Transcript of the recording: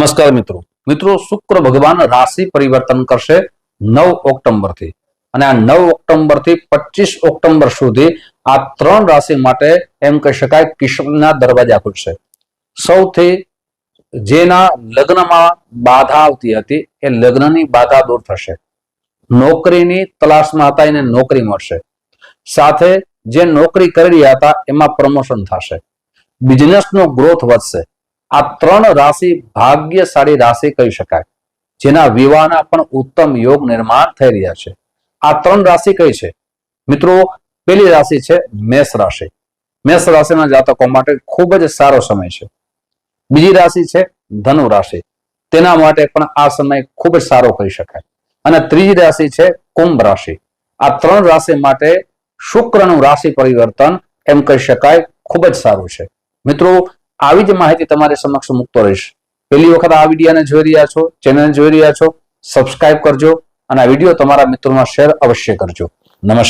નમસ્કાર મિત્રો. મિત્રો, શુક્ર ભગવાન રાશિ પરિવર્તન કરશે નવ ઓક્ટોબરથી અને આ નવ ઓક્ટોબરથી પચીસ ઓક્ટોબર સુધી આ ત્રણ રાશિ માટે એમ કહી શકાય કિસ્મતના દરવાજા ખુલશે. સૌથી જેના લગ્નમાં બાધા આવતી હતી, એ લગ્નની બાધા દૂર થશે. નોકરીની તલાશમાં હતા, એને નોકરી મળશે. સાથે જે નોકરી કરી રહ્યા હતા, એમાં પ્રમોશન થશે. બિઝનેસનો ગ્રોથ વધશે. આ ત્રણ રાશિ ભાગ્યશાળી રાશિ કહી શકાય. જેના વિવાહના પણ ઉત્તમ યોગ નિર્માણ થઈ રહ્યા છે. આ ત્રણ રાશિ કઈ છે? મિત્રો પેલી રાશિ છે મેષ રાશિ. મેષ રાશિના જાતકો માટે ખૂબ જ સારો સમય છે. બીજી રાશિ છે ધનુ રાશિ. તેના માટે પણ આ સમય ખૂબ જ સારો કહી શકાય. અને ત્રીજી રાશિ છે કુંભ રાશિ. આ ત્રણ રાશિ માટે શુક્રનું રાશિ પરિવર્તન એમ કહી શકાય ખૂબ જ સારું છે. મિત્રો આવી જ માહિતી તમારી સમક્ષ મૂકતો રહીશ. પહેલી વખત આ વિડીયોને જોઈ રહ્યા છો ચેનલ જોઈ રહ્યા છો સબસ્ક્રાઇબ કરજો અને આ વીડિયો તમારા મિત્રોમાં શેર અવશ્ય કરજો. નમસ્કાર.